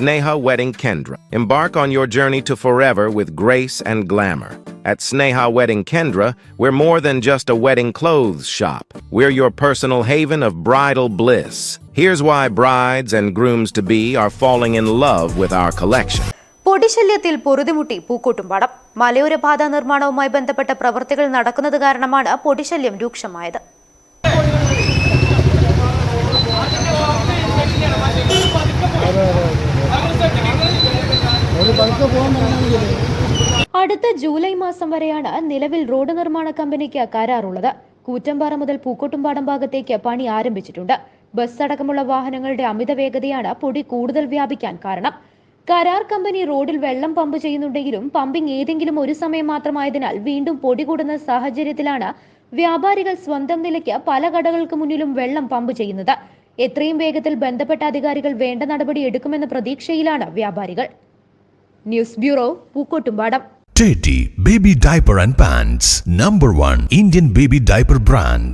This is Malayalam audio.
Sneha Wedding Kendra. Embark on your journey to forever with grace and glamour. At Sneha Wedding Kendra, we're more than just a wedding clothes shop. We're your personal haven of bridal bliss. Here's why brides and grooms to be are falling in love with our collection. പൊടിശല്യത്തിൽ പൊറുതിമുട്ടി Pookkottumpadam മലയോര പാത നിർമ്മാണവുമായി ബന്ധപ്പെട്ട പ്രവൃത്തികൾ നടക്കുന്നത് കാരണമാണ് പൊടിശല്യം രൂക്ഷമായത് അടുത്ത ജൂലൈ മാസം വരെയാണ് നിലവിൽ റോഡ് നിർമ്മാണ കമ്പനിക്ക് കരാറുള്ളത്. കൂറ്റമ്പാറ മുതൽ പൂക്കോട്ടുംപാടം ഭാഗത്തേക്ക് പണി ആരംഭിച്ചിട്ടുണ്ട്. ബസ് അടക്കമുള്ള വാഹനങ്ങളുടെ അമിത വേഗതയാണ് പൊടി കൂടുതൽ വ്യാപിക്കാൻ കാരണം. കരാർ കമ്പനി റോഡിൽ വെള്ളം പമ്പ് ചെയ്യുന്നുണ്ടെങ്കിലും പമ്പിംഗ് ഏതെങ്കിലും ഒരു സമയം മാത്രമായതിനാൽ വീണ്ടും പൊടി കൂടുന്ന സാഹചര്യത്തിലാണ് വ്യാപാരികൾ സ്വന്തം നിലയ്ക്ക് പല കടകൾക്ക് മുന്നിലും വെള്ളം പമ്പ് ചെയ്യുന്നത്. എത്രയും വേഗത്തിൽ ബന്ധപ്പെട്ട അധികാരികൾ വേണ്ട നടപടി എടുക്കുമെന്ന പ്രതീക്ഷയിലാണ് വ്യാപാരികൾ. News bureau Pookkottumpadam Teddy Baby Diaper and Pants, number one Indian baby diaper brand.